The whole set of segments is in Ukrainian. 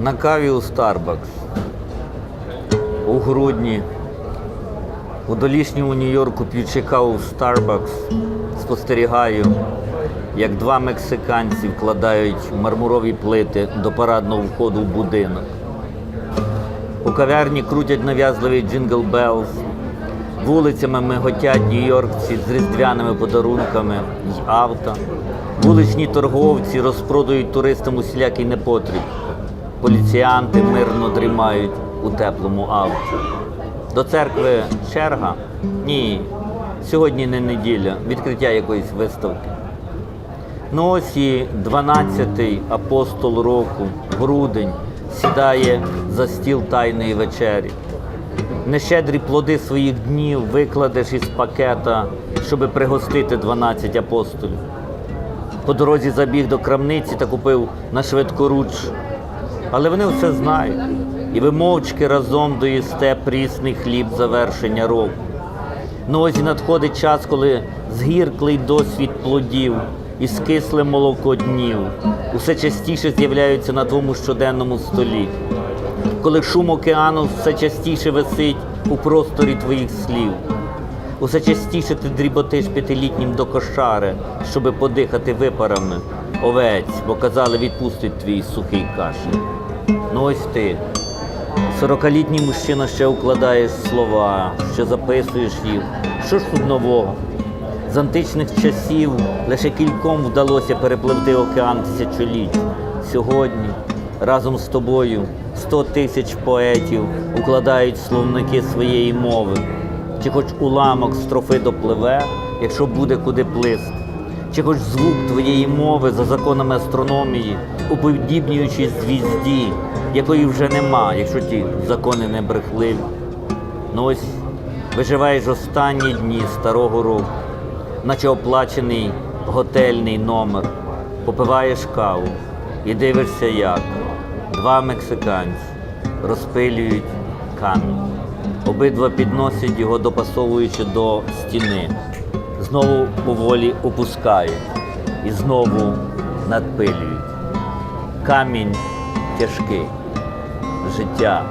На каві у Starbucks. У грудні. У долішньому Нью-Йорку п'ючи каву в Starbucks, спостерігаю, як два мексиканці вкладають мармурові плити до парадного входу в будинок. У кав'ярні крутять нав'язливий джингл Белls. Вулицями миготять нью-йоркці з різдвяними подарунками й авто. Вуличні торговці розпродають туристам усілякий непотріб. Поліціянти мирно дрімають у теплому авто. До церкви черга? Ні. Сьогодні не неділя, відкриття якоїсь виставки. Ну ось і 12-й апостол року, грудень, сідає за стіл тайної вечері. Нещедрі плоди своїх днів викладеш із пакета, щоби пригостити 12 апостолів. По дорозі забіг до крамниці та купив на швидкоруч. Але вони все знають. І ви мовчки разом доїсте прісний хліб завершення року. Ну ось і надходить час, коли згірклий досвід плодів і скисле молоко днів усе частіше з'являються на твоєму щоденному столі. Коли шум океану все частіше висить у просторі твоїх слів. Усе частіше ти дріботиш п'ятилітнім до кошари, щоби подихати випарами овець, бо казали відпустить твій сухий кашель. Ну ось ти, сорокалітній мужчина ще укладаєш слова, ще записуєш їх. Що ж тут нового? З античних часів лише кільком вдалося перепливти океан тисячоліть. Сьогодні разом з тобою сто тисяч поетів укладають словники своєї мови. Чи хоч уламок строфи допливе, якщо буде куди плисти, чи хоч звук твоєї мови за законами астрономії, уподібнюючись звізді, якої вже нема, якщо ті закони не брехливі. Ну ось виживаєш останні дні старого року, наче оплачений готельний номер, попиваєш каву і дивишся, як два мексиканці розпилюють камінь. Обидва підносять його, допасовуючи до стіни, знову поволі опускають і знову надпилюють. Камінь тяжкий, життя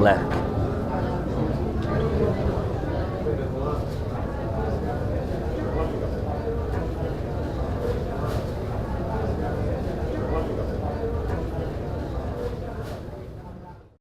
легке.